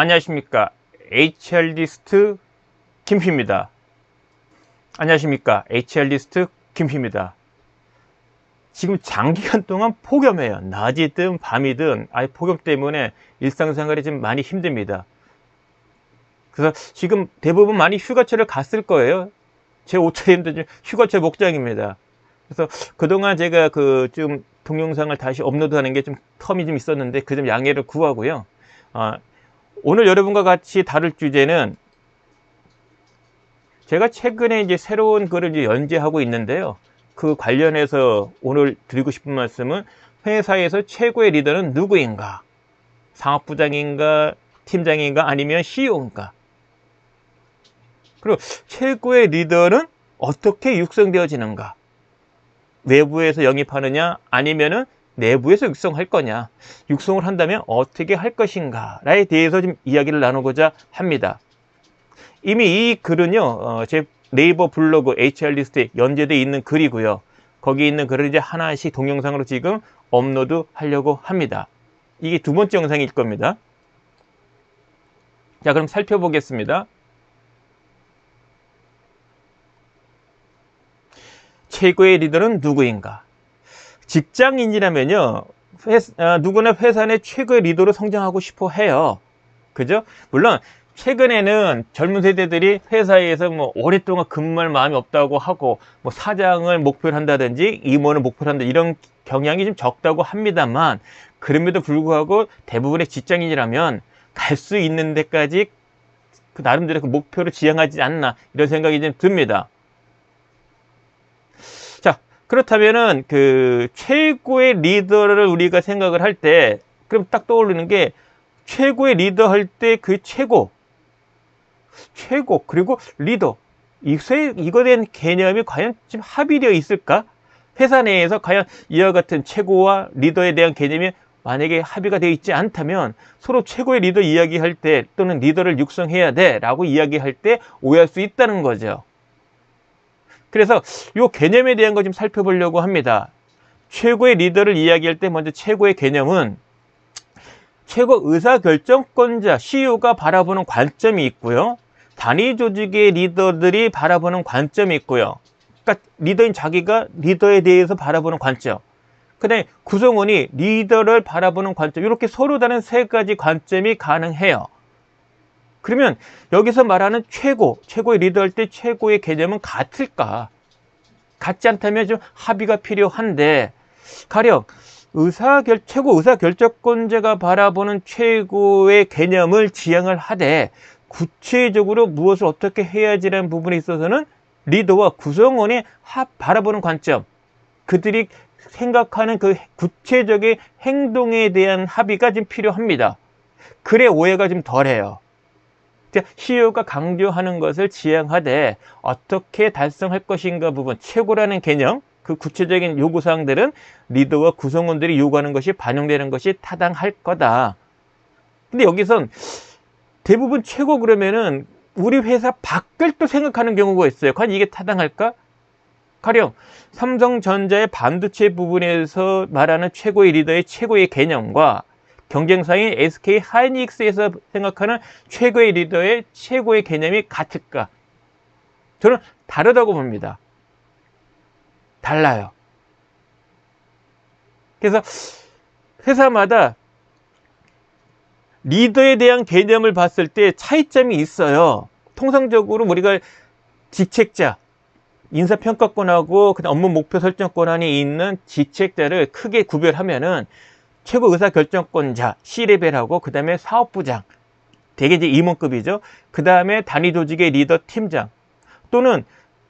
안녕하십니까. HR리스트 김피입니다. 안녕하십니까. HR리스트 김피입니다. 지금 장기간 동안 폭염해요. 낮이든 밤이든 아예 폭염 때문에 일상생활이 좀 많이 힘듭니다. 그래서 지금 대부분 많이 휴가철을 갔을 거예요. 제 옷차림도 휴가철 목장입니다. 그래서 그동안 제가 그 좀 동영상을 다시 업로드하는 게 좀 텀이 좀 있었는데 그점 양해를 구하고요. 어, 오늘 여러분과 같이 다룰 주제는 제가 최근에 이제 새로운 글을 이제 연재하고 있는데요. 그 관련해서 오늘 드리고 싶은 말씀은 회사에서 최고의 리더는 누구인가? 상업부장인가? 팀장인가? 아니면 CEO인가? 그리고 최고의 리더는 어떻게 육성되어지는가? 외부에서 영입하느냐? 아니면은 내부에서 육성할 거냐? 육성을 한다면 어떻게 할 것인가에 대해서 좀 이야기를 나누고자 합니다. 이미 이 글은요 어, 제 네이버 블로그 HR리스트에 연재되어 있는 글이고요. 거기 있는 글을 이제 하나씩 동영상으로 지금 업로드 하려고 합니다. 이게 두 번째 영상일 겁니다. 자 그럼 살펴보겠습니다. 최고의 리더는 누구인가 직장인이라면요 회사, 아, 누구나 회사 내 최고의 리더로 성장하고 싶어 해요. 그죠? 물론 최근에는 젊은 세대들이 회사에서 뭐 오랫동안 근무할 마음이 없다고 하고 뭐 사장을 목표로 한다든지 임원을 목표로 한다 이런 경향이 좀 적다고 합니다만 그럼에도 불구하고 대부분의 직장인이라면 갈 수 있는 데까지 그 나름대로 그 목표를 지향하지 않나 이런 생각이 좀 듭니다 그렇다면은 그 최고의 리더를 우리가 생각을 할 때 그럼 딱 떠오르는 게 최고의 리더 할 때 그 최고 최고 그리고 리더 이거에 대한 개념이 과연 지금 합의되어 있을까? 회사 내에서 과연 이와 같은 최고와 리더에 대한 개념이 만약에 합의가 되어 있지 않다면 서로 최고의 리더 이야기할 때 또는 리더를 육성해야 돼 라고 이야기할 때 오해할 수 있다는 거죠. 그래서 이 개념에 대한 거 좀 살펴보려고 합니다. 최고의 리더를 이야기할 때 먼저 최고의 개념은 최고 의사결정권자 CEO가 바라보는 관점이 있고요. 단위 조직의 리더들이 바라보는 관점이 있고요. 그러니까 리더인 자기가 리더에 대해서 바라보는 관점. 그 다음에 구성원이 리더를 바라보는 관점. 이렇게 서로 다른 세 가지 관점이 가능해요. 그러면 여기서 말하는 최고, 최고의 리더할 때 최고의 개념은 같을까? 같지 않다면 좀 합의가 필요한데 가령 의사결 최고 의사결정권자가 바라보는 최고의 개념을 지향을 하되 구체적으로 무엇을 어떻게 해야지라는 부분에 있어서는 리더와 구성원이 합 바라보는 관점 그들이 생각하는 그 구체적인 행동에 대한 합의가 좀 필요합니다. 그래 오해가 좀 덜해요. CEO가 강조하는 것을 지향하되 어떻게 달성할 것인가 부분 최고라는 개념 그 구체적인 요구사항들은 리더와 구성원들이 요구하는 것이 반영되는 것이 타당할 거다. 근데 여기선 대부분 최고 그러면은 우리 회사 밖을 또 생각하는 경우가 있어요. 과연 이게 타당할까? 가령 삼성전자의 반도체 부분에서 말하는 최고의 리더의 최고의 개념과 경쟁사인 SK 하이닉스에서 생각하는 최고의 리더의 최고의 개념이 같을까? 저는 다르다고 봅니다. 달라요. 그래서 회사마다 리더에 대한 개념을 봤을 때 차이점이 있어요. 통상적으로 우리가 직책자, 인사평가권하고 업무 목표 설정 권한이 있는 직책자를 크게 구별하면은 최고 의사결정권자 C레벨하고 그 다음에 사업부장 대개 이제 임원급이죠. 그 다음에 단위 조직의 리더 팀장 또는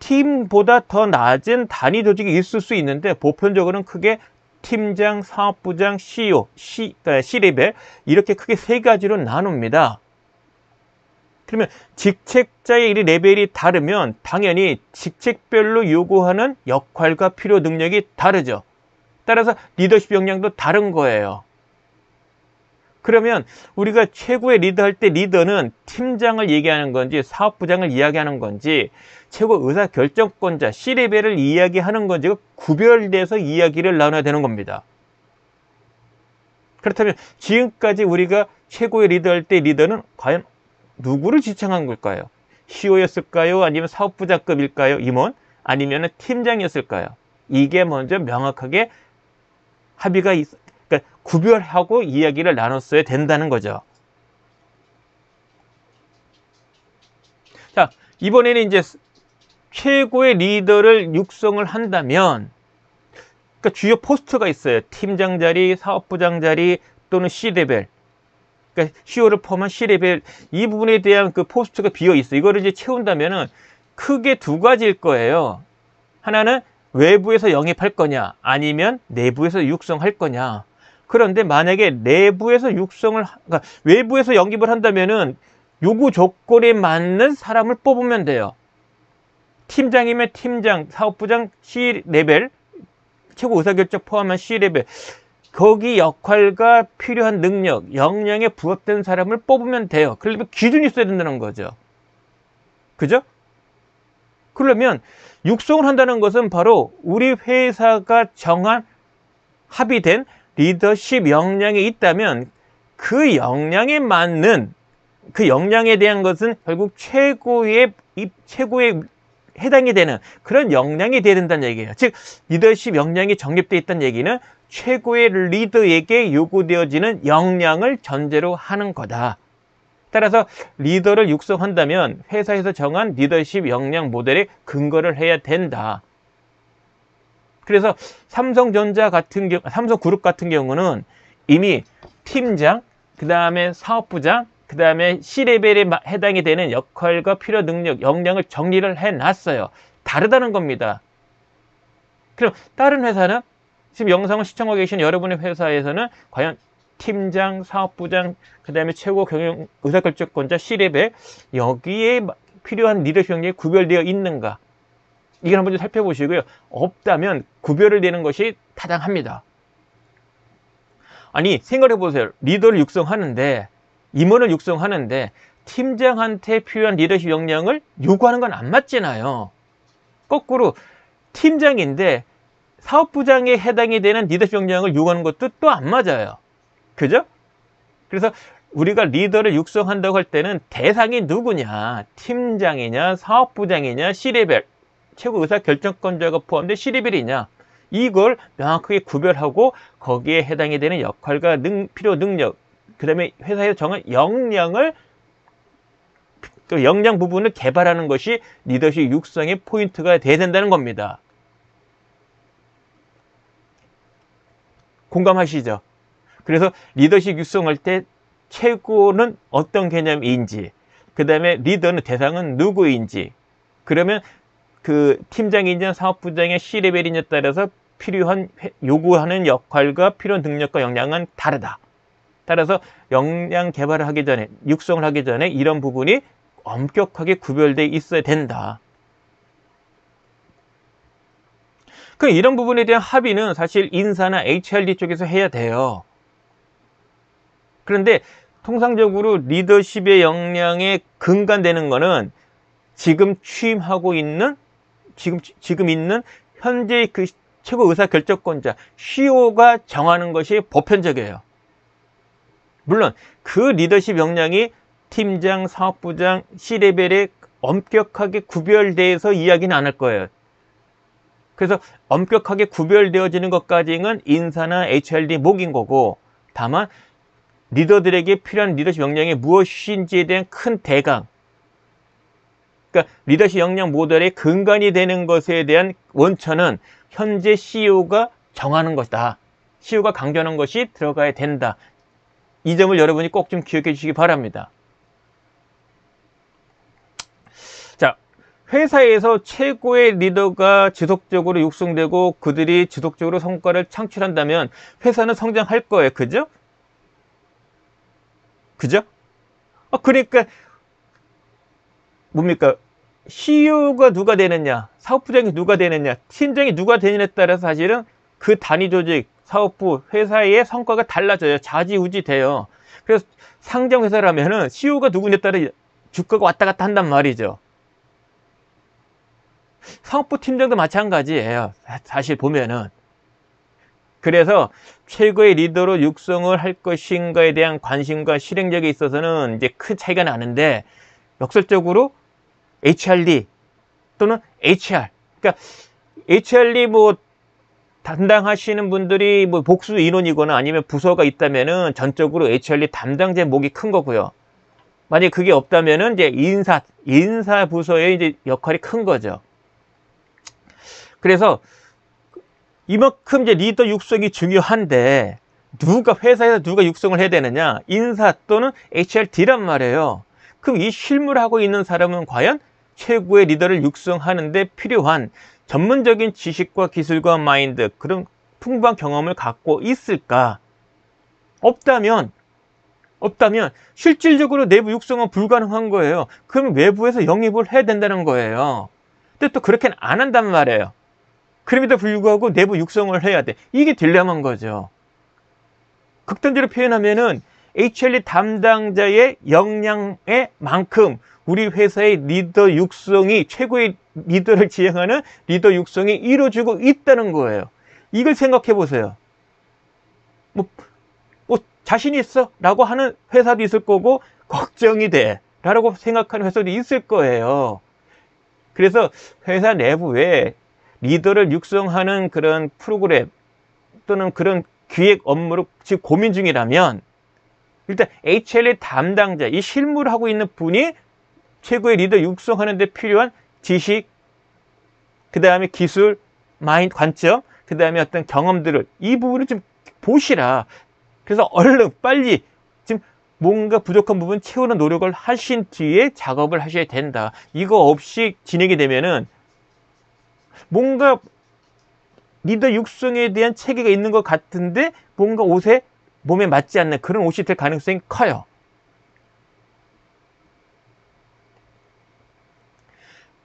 팀보다 더 낮은 단위 조직이 있을 수 있는데 보편적으로는 크게 팀장, 사업부장, CEO, C, 그러니까 C레벨 이렇게 크게 세 가지로 나눕니다. 그러면 직책자의 이 레벨이 다르면 당연히 직책별로 요구하는 역할과 필요 능력이 다르죠. 따라서 리더십 역량도 다른 거예요. 그러면 우리가 최고의 리더 할 때 리더는 팀장을 얘기하는 건지 사업부장을 이야기하는 건지 최고 의사결정권자 C레벨을 이야기하는 건지 구별돼서 이야기를 나눠야 되는 겁니다. 그렇다면 지금까지 우리가 최고의 리더 할 때 리더는 과연 누구를 지칭한 걸까요? CEO였을까요? 아니면 사업부장급일까요? 임원? 아니면 팀장이었을까요? 이게 먼저 명확하게 합의가 있, 그러니까 구별하고 이야기를 나눴어야 된다는 거죠. 자, 이번에는 이제 최고의 리더를 육성을 한다면 그러니까 주요 포스트가 있어요. 팀장 자리, 사업부장 자리 또는 C레벨. 그러니까 CEO를 포함한 C레벨 이 부분에 대한 그 포스트가 비어 있어. 이거를 이제 채운다면은 크게 두 가지일 거예요. 하나는 외부에서 영입할 거냐, 아니면 내부에서 육성할 거냐. 그런데 만약에 내부에서 육성을, 그러니까 외부에서 영입을 한다면은 요구 조건에 맞는 사람을 뽑으면 돼요. 팀장이면 팀장, 사업부장 C레벨, 최고 의사결정 포함한 C레벨. 거기 역할과 필요한 능력, 역량에 부합된 사람을 뽑으면 돼요. 그러려면 기준이 있어야 된다는 거죠. 그죠? 그러면 육성을 한다는 것은 바로 우리 회사가 정한 합의된 리더십 역량이 있다면 그 역량에 맞는 그 역량에 대한 것은 결국 최고의 최고의 해당이 되는 그런 역량이 돼야 된다는 얘기예요. 즉 리더십 역량이 정립되어 있다는 얘기는 최고의 리더에게 요구되어지는 역량을 전제로 하는 거다. 따라서 리더를 육성한다면 회사에서 정한 리더십 역량 모델에 근거를 해야 된다. 그래서 삼성전자 같은 경우, 삼성그룹 같은 경우는 이미 팀장, 그 다음에 사업부장, 그 다음에 C레벨에 해당이 되는 역할과 필요 능력, 역량을 정리를 해놨어요. 다르다는 겁니다. 그럼 다른 회사는 지금 영상을 시청하고 계신 여러분의 회사에서는 과연 팀장, 사업부장, 그 다음에 최고 경영 의사결정권자 C레벨 여기에 필요한 리더십 역량이 구별되어 있는가? 이걸 한번 좀 살펴보시고요. 없다면 구별을 내는 것이 타당합니다. 아니 생각해 보세요. 리더를 육성하는데 임원을 육성하는데 팀장한테 필요한 리더십 역량을 요구하는 건 안 맞잖아요. 거꾸로 팀장인데 사업부장에 해당이 되는 리더십 역량을 요구하는 것도 또 안 맞아요. 그죠? 그래서 우리가 리더를 육성한다고 할 때는 대상이 누구냐? 팀장이냐? 사업부장이냐? C레벨, 최고 의사 결정권자가 포함된 C레벨이냐? 이걸 명확하게 구별하고 거기에 해당이 되는 역할과 능, 필요 능력, 그 다음에 회사에서 정한 역량을 그 역량 부분을 개발하는 것이 리더십 육성의 포인트가 돼야 된다는 겁니다. 공감하시죠? 그래서 리더십 육성할 때 최고는 어떤 개념인지, 그 다음에 리더는 대상은 누구인지, 그러면 그 팀장이냐 사업부장의 C레벨이냐에 따라서 필요한 요구하는 역할과 필요한 능력과 역량은 다르다. 따라서 역량 개발을 하기 전에 육성을 하기 전에 이런 부분이 엄격하게 구별되어 있어야 된다. 그 이런 부분에 대한 합의는 사실 인사나 HRD 쪽에서 해야 돼요. 그런데 통상적으로 리더십의 역량에 근간되는 거는 지금 취임하고 있는 지금 지금 있는 현재 그 최고 의사 결정권자 CEO가 정하는 것이 보편적이에요. 물론 그 리더십 역량이 팀장, 사업부장, C레벨에 엄격하게 구별돼서 이야기는 안 할 거예요. 그래서 엄격하게 구별되어지는 것까지는 인사나 HRD 목인 거고 다만 리더들에게 필요한 리더십 역량이 무엇인지에 대한 큰 대강 그러니까 리더십 역량 모델의 근간이 되는 것에 대한 원천은 현재 CEO가 정하는 것이다. CEO가 강조하는 것이 들어가야 된다. 이 점을 여러분이 꼭 좀 기억해 주시기 바랍니다. 자, 회사에서 최고의 리더가 지속적으로 육성되고 그들이 지속적으로 성과를 창출한다면 회사는 성장할 거예요. 그죠? 그죠? 아, 그러니까 뭡니까? CEO가 누가 되느냐, 사업부장이 누가 되느냐, 팀장이 누가 되느냐에 따라서 사실은 그 단위 조직, 사업부, 회사의 성과가 달라져요. 자지우지 돼요. 그래서 상장 회사라면은 CEO가 누구냐에 따라 주가가 왔다 갔다 한단 말이죠. 사업부 팀장도 마찬가지예요. 사실 보면은. 그래서 최고의 리더로 육성을 할 것인가에 대한 관심과 실행력에 있어서는 이제 큰 차이가 나는데 역설적으로 HRD 또는 HR 그러니까 HRD 뭐 담당하시는 분들이 뭐 복수 인원이거나 아니면 부서가 있다면은 전적으로 HRD 담당자 목이 큰 거고요. 만약 그게 없다면은 이제 인사 인사 부서의 이제 역할이 큰 거죠. 그래서 이만큼 이제 리더 육성이 중요한데 누가 회사에서 누가 육성을 해야 되느냐? 인사 또는 HRD란 말이에요. 그럼 이 실무를 하고 있는 사람은 과연 최고의 리더를 육성하는데 필요한 전문적인 지식과 기술과 마인드 그런 풍부한 경험을 갖고 있을까? 없다면 없다면 실질적으로 내부 육성은 불가능한 거예요. 그럼 외부에서 영입을 해야 된다는 거예요. 근데 또 그렇게는 안 한단 말이에요. 그럼에도 불구하고 내부 육성을 해야 돼. 이게 딜레마인 거죠. 극단적으로 표현하면은 HLE 담당자의 역량의 만큼 우리 회사의 리더 육성이 최고의 리더를 지향하는 리더 육성이 이루어지고 있다는 거예요. 이걸 생각해 보세요. 뭐, 뭐 자신 있어? 라고 하는 회사도 있을 거고 걱정이 돼. 라고 생각하는 회사도 있을 거예요. 그래서 회사 내부에 리더를 육성하는 그런 프로그램 또는 그런 기획 업무를 지금 고민 중이라면 일단 HL의 담당자, 이 실무를 하고 있는 분이 최고의 리더 육성하는 데 필요한 지식, 그 다음에 기술, 마인드, 관점, 그 다음에 어떤 경험들을 이 부분을 좀 보시라. 그래서 얼른 빨리 지금 뭔가 부족한 부분 채우는 노력을 하신 뒤에 작업을 하셔야 된다. 이거 없이 진행이 되면은 뭔가 리더 육성에 대한 체계가 있는 것 같은데 뭔가 옷에 몸에 맞지 않는 그런 옷이 될 가능성이 커요.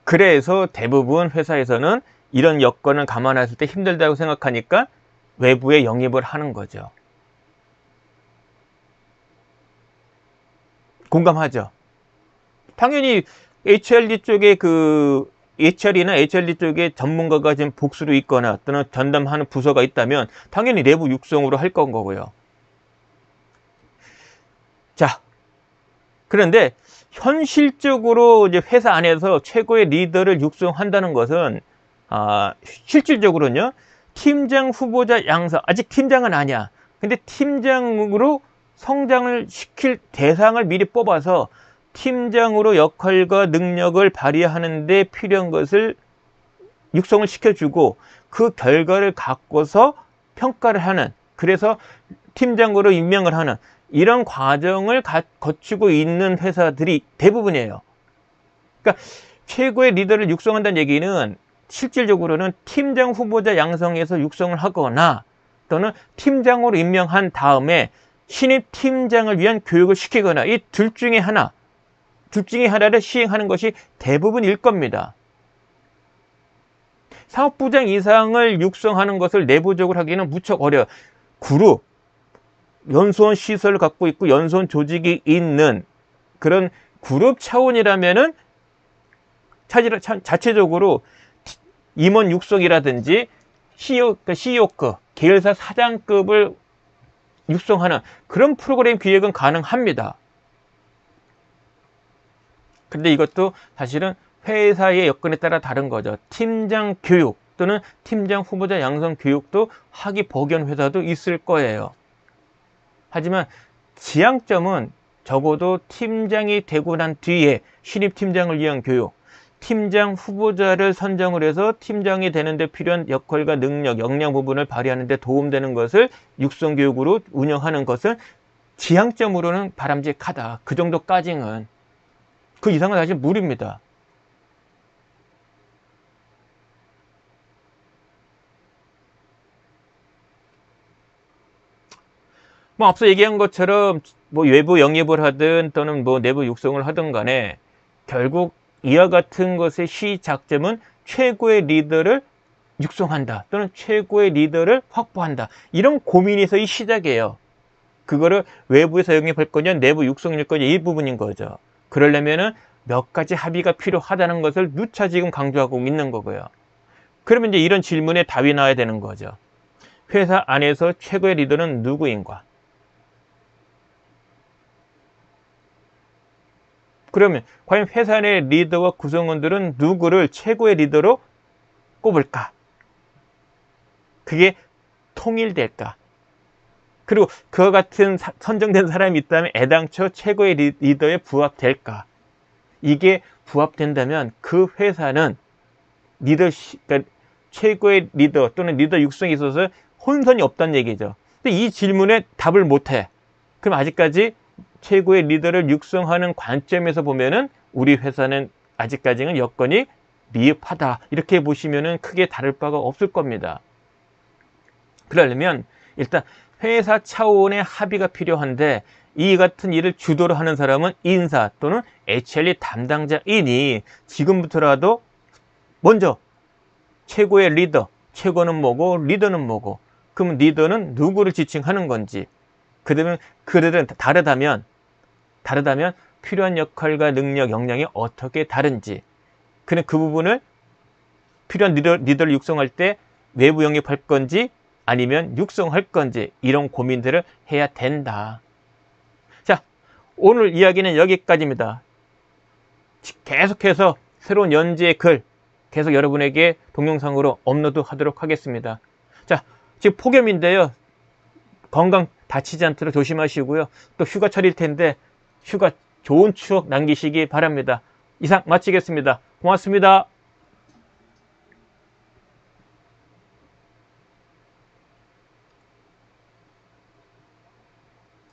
그래서 대부분 회사에서는 이런 여건을 감안했을 때 힘들다고 생각하니까 외부에 영입을 하는 거죠. 공감하죠? 당연히 HRD 쪽에 그 HR이나 HRD 쪽에 전문가가 지금 복수로 있거나 또는 전담하는 부서가 있다면 당연히 내부 육성으로 할 건 거고요. 자, 그런데 현실적으로 이제 회사 안에서 최고의 리더를 육성한다는 것은 아, 실질적으로는요. 팀장 후보자 양성 아직 팀장은 아니야. 근데 팀장으로 성장을 시킬 대상을 미리 뽑아서 팀장으로 역할과 능력을 발휘하는 데 필요한 것을 육성을 시켜주고 그 결과를 갖고서 평가를 하는 그래서 팀장으로 임명을 하는 이런 과정을 가, 거치고 있는 회사들이 대부분이에요. 그러니까 최고의 리더를 육성한다는 얘기는 실질적으로는 팀장 후보자 양성에서 육성을 하거나 또는 팀장으로 임명한 다음에 신입 팀장을 위한 교육을 시키거나 이 둘 중에 하나, 둘 중에 하나를 시행하는 것이 대부분일 겁니다. 사업부장 이상을 육성하는 것을 내부적으로 하기는 무척 어려워. 그룹, 연수원 시설을 갖고 있고 연수원 조직이 있는 그런 그룹 차원이라면은 자체적으로 임원 육성이라든지 CEO, CEO급, 계열사 사장급을 육성하는 그런 프로그램 기획은 가능합니다. 근데 이것도 사실은 회사의 여건에 따라 다른 거죠. 팀장 교육 또는 팀장 후보자 양성 교육도 하기 복연 회사도 있을 거예요. 하지만 지향점은 적어도 팀장이 되고 난 뒤에 신입 팀장을 위한 교육, 팀장 후보자를 선정을 해서 팀장이 되는데 필요한 역할과 능력, 역량 부분을 발휘하는 데 도움되는 것을 육성 교육으로 운영하는 것은 지향점으로는 바람직하다. 그 정도까지는. 그 이상은 사실 무리입니다. 뭐 앞서 얘기한 것처럼 뭐 외부 영입을 하든 또는 뭐 내부 육성을 하든 간에 결국 이와 같은 것의 시작점은 최고의 리더를 육성한다 또는 최고의 리더를 확보한다. 이런 고민에서의 시작이에요. 그거를 외부에서 영입할 거냐 내부 육성일 거냐 이 부분인 거죠 그러려면은 몇 가지 합의가 필요하다는 것을 누차 지금 강조하고 있는 거고요 그러면 이제 이런 질문에 답이 나와야 되는 거죠 회사 안에서 최고의 리더는 누구인가? 그러면 과연 회사 내 리더와 구성원들은 누구를 최고의 리더로 꼽을까? 그게 통일될까? 그리고 그와 같은 사, 선정된 사람이 있다면 애당초 최고의 리더에 부합될까? 이게 부합된다면 그 회사는 리더, 그러니까 최고의 리더 또는 리더 육성에 있어서 혼선이 없다는 얘기죠. 근데 이 질문에 답을 못해. 그럼 아직까지 최고의 리더를 육성하는 관점에서 보면은 우리 회사는 아직까지는 여건이 미흡하다. 이렇게 보시면은 크게 다를 바가 없을 겁니다. 그러려면 일단 회사 차원의 합의가 필요한데 이 같은 일을 주도로 하는 사람은 인사 또는 HRE 담당자이니 지금부터라도 먼저 최고의 리더, 최고는 뭐고 리더는 뭐고 그럼 리더는 누구를 지칭하는 건지. 그러면 그들은 다르다면 다르다면 필요한 역할과 능력, 역량이 어떻게 다른지. 그는 그 부분을 필요한 리더, 리더를 육성할 때 외부 영입할 건지 아니면 육성할 건지 이런 고민들을 해야 된다. 자, 오늘 이야기는 여기까지입니다. 계속해서 새로운 연재의 글 계속 여러분에게 동영상으로 업로드 하도록 하겠습니다. 자, 지금 폭염인데요. 건강 다치지 않도록 조심하시고요. 또 휴가철일 텐데 휴가 좋은 추억 남기시기 바랍니다. 이상 마치겠습니다. 고맙습니다.